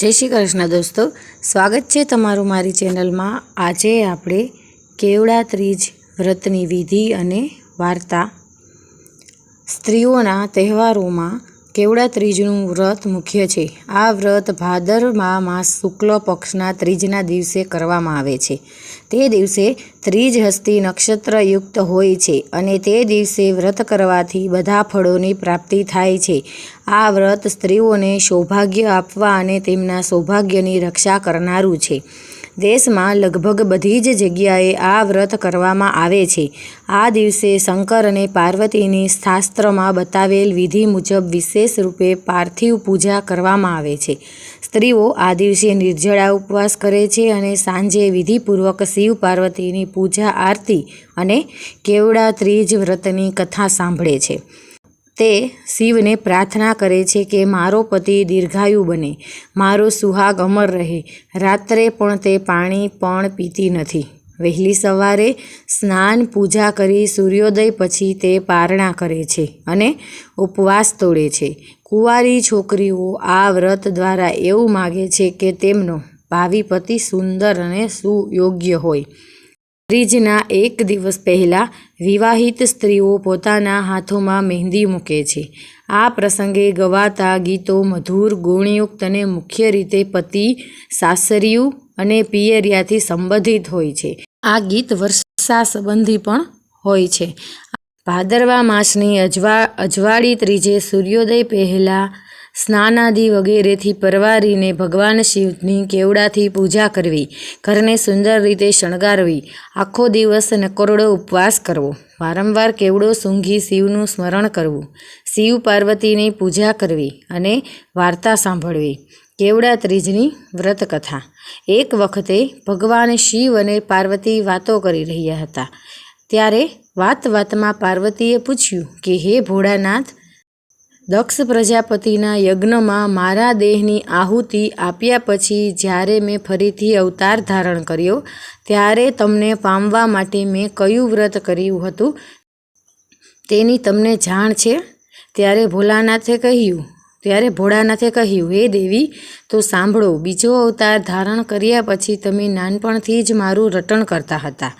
જય શ્રી કૃષ્ણ દોસ્તો. સ્વાગત છે તમારું મારી ચેનલમાં. આજે આપણે કેવડા ત્રીજ વ્રતની વિધિ અને વાર્તા. સ્ત્રીઓના તહેવારોમાં કેવડા ત્રીજનું વ્રત મુખ્ય છે. આ વ્રત ભાદરમાં માસ શુક્લ પક્ષના ત્રીજના દિવસે કરવામાં આવે છે. તે દિવસે ત્રીજ હસ્તી નક્ષત્રયુક્ત હોય છે અને તે દિવસે વ્રત કરવાથી બધા ફળોની પ્રાપ્તિ થાય છે. આ વ્રત સ્ત્રીઓને સૌભાગ્ય આપવા અને તેમના સૌભાગ્યની રક્ષા કરનારું છે. દેશમાં લગભગ બધી જ જગ્યાએ આ વ્રત કરવામાં આવે છે. આ દિવસે શંકર અને પાર્વતીની શાસ્ત્રમાં બતાવેલ વિધિ મુજબ વિશેષ રૂપે પાર્થિવ પૂજા કરવામાં આવે છે. સ્ત્રીઓ આ દિવસે નિર્જળા ઉપવાસ કરે છે અને સાંજે વિધિપૂર્વક શિવ પાર્વતીની પૂજા આરતી અને કેવડા ત્રીજ વ્રતની કથા સાંભળે છે. તે શિવને પ્રાર્થના કરે છે કે મારો પતિ દીર્ઘાયુ બને, મારો સુહાગ અમર રહે. રાત્રે પણ તે પાણી પણ પીતી નથી. વહેલી સવારે સ્નાન પૂજા કરી સૂર્યોદય પછી તે પારણા કરે છે અને ઉપવાસ તોડે છે. કુંવારી છોકરીઓ આ વ્રત દ્વારા એવું માગે છે કે તેમનો ભાવિ પતિ સુંદર અને સુયોગ્ય હોય. ત્રીજના એક દિવસ પહેલાં વિવાહિત સ્ત્રીઓ પોતાના હાથોમાં મહેંદી મૂકે છે. આ પ્રસંગે ગવાતા ગીતો મધુર, ગુણયુક્ત અને મુખ્ય રીતે પતિ, સાસરિયું અને પિયરિયાથી સંબંધિત હોય છે. આ ગીત વર્ષા સંબંધી પણ હોય છે. ભાદરવા માસની અજવા, અજવાળી ત્રીજે સૂર્યોદય પહેલાં સ્નાનાદિ વગેરેથી પરવારીને ભગવાન શિવની કેવડાથી પૂજા કરવી, ઘરને સુંદર રીતે શણગારવી, આખો દિવસ નકોરડો ઉપવાસ કરવો. વારંવાર કેવડો સૂંઘી શિવનું સ્મરણ કરવું, શિવ પાર્વતીની પૂજા કરવી અને વાર્તા સાંભળવી. કેવડા ત્રીજની વ્રતકથા. એક વખતે ભગવાન શિવ અને પાર્વતી વાતો કરી રહ્યા હતા. ત્યારે વાત વાતમાં પાર્વતીએ પૂછ્યું કે, હે ભોળાનાથ દક્ષ પ્રજાપતિના યજ્ઞમાં મારા દેહની આહુતિ આપ્યા પછી જ્યારે મેં ફરીથી અવતાર ધારણ કર્યો, ત્યારે તમને પામવા માટે મેં કયું વ્રત કર્યું હતું? તેની તમને જાણ છે? ત્યારે ભોલાનાથે કહ્યું ત્યારે ભોળાનાથે કહ્યું, હે દેવી, તો સાંભળો, બીજો અવતાર ધારણ કર્યા પછી તમે નાનપણથી જ મારું રટણ કરતા હતા.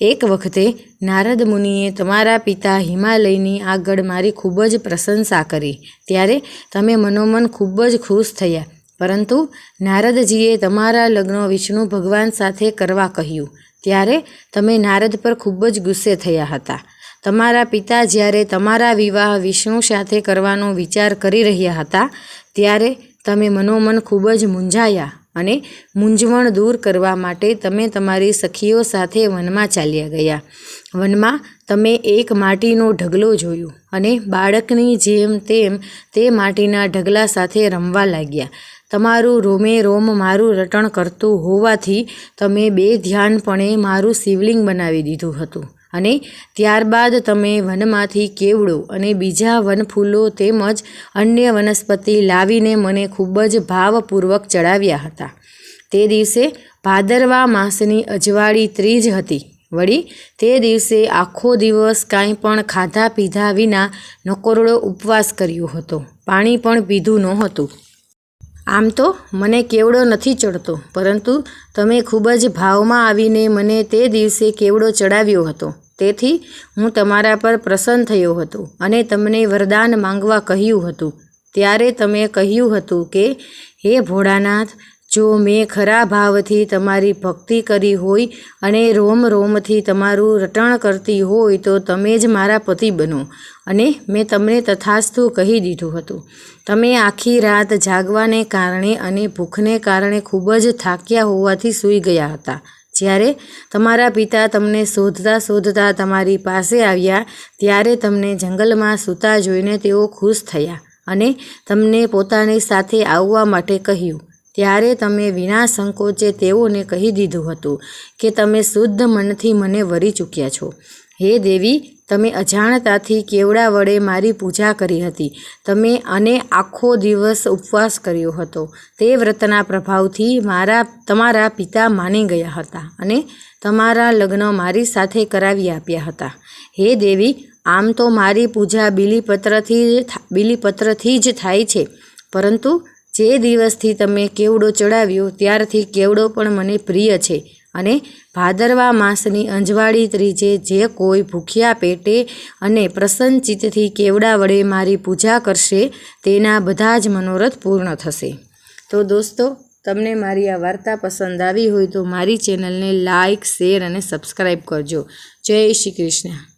એક વખતે નારદ મુનિએ તમારા પિતા હિમાલયની આગળ મારી ખૂબ જ પ્રશંસા કરી. ત્યારે તમે મનોમન ખૂબ જ ખુશ થયા. પરંતુ નારદજીએ તમારા લગ્ન વિષ્ણુ ભગવાન સાથે કરવા કહ્યું. ત્યારે તમે નારદ પર ખૂબ જ ગુસ્સે થયા હતા. તમારા પિતા જ્યારે તમારા વિવાહ વિષ્ણુ સાથે કરવાનો વિચાર કરી રહ્યા હતા, ત્યારે તમે મનોમન ખૂબ જ મૂંઝાયા અને મૂંઝવણ દૂર કરવા માટે તમે તમારી સખીઓ સાથે વનમાં ચાલ્યા ગયા. વનમાં તમે એક માટીનો ઢગલો જોયો અને બાળકની જેમ તેમ તે માટીના ઢગલા સાથે રમવા લાગ્યા. તમારું રોમે રોમ મારું રટણ કરતું હોવાથી તમે બે ધ્યાનપણે મારું શિવલિંગ બનાવી દીધું હતું. અને ત્યારબાદ તમે વનમાંથી કેવડો અને બીજા વનફૂલો તેમજ અન્ય વનસ્પતિ લાવીને મને ખૂબ જ ભાવપૂર્વક ચડાવ્યા હતા. તે દિવસે ભાદરવા માસની અજવાળી ત્રીજ હતી. વળી તે દિવસે આખો દિવસ કાંઈ પણ ખાધા પીધા વિના નકોરડો ઉપવાસ કર્યો હતો. પાણી પણ પીધું નહોતું. આમ તો મને કેવડો નથી ચડતો, પરંતુ તમે ખૂબ જ ભાવમાં આવીને મને તે દિવસે કેવડો ચડાવ્યો હતો. તેથી હું તમારા પર પ્રસન્ન થયો હતો અને તમને વરદાન માંગવા કહ્યું હતું. ત્યારે તમે કહ્યું હતું કે, હે ભોળાનાથ જો મેં ખરા ભાવથી તમારી ભક્તિ કરી હોય અને રોમ રોમથી તમારું રટણ કરતી હોય તો તમે જ મારા પતિ બનો. અને મેં તમને તથાસ્તુ કહી દીધું હતું. તમે આખી રાત જાગવાને કારણે અને ભૂખને કારણે ખૂબ જ થાક્યા હોવાથી સૂઈ ગયા હતા. જ્યારે તમારા પિતા તમને શોધતા શોધતા તમારી પાસે આવ્યા, ત્યારે તમને જંગલમાં સૂતા જોઈને તેઓ ખુશ થયા અને તમને પોતાની સાથે આવવા માટે કહ્યું ત્યારે તમે વિના સંકોચે તેઓને કહી દીધું હતું કે તમે શુદ્ધ મનથી મને વરી ચૂક્યા છો. હે દેવી, તમે અજાણતાથી કેવડા વડે મારી પૂજા કરી હતી. તમે અને આખો દિવસ ઉપવાસ કર્યો હતો. તે વ્રતના પ્રભાવથી મારા, તમારા પિતા માની ગયા હતા અને તમારા લગ્ન મારી સાથે કરાવી આપ્યા હતા. હે દેવી, આમ તો મારી પૂજા બિલીપત્રથી બિલીપત્રથી જ થાય છે. પરંતુ જે દિવસથી તમે કેવડો ચડાવ્યો ત્યારથી કેવડો પણ મને પ્રિય છે. અને ભાદરવા માસની અંજવાળી ત્રીજે જે કોઈ ભૂખ્યા પેટે અને પ્રસન્ન ચિત્તથી કેવડા વડે મારી પૂજા કરશે તેના બધા જ મનોરથ પૂર્ણ થશે. તો દોસ્તો, તમને મારી આ વાર્તા પસંદ આવી હોય તો મારી ચેનલને લાઇક શેર અને સબસ્ક્રાઈબ કરજો. જય શ્રી કૃષ્ણ.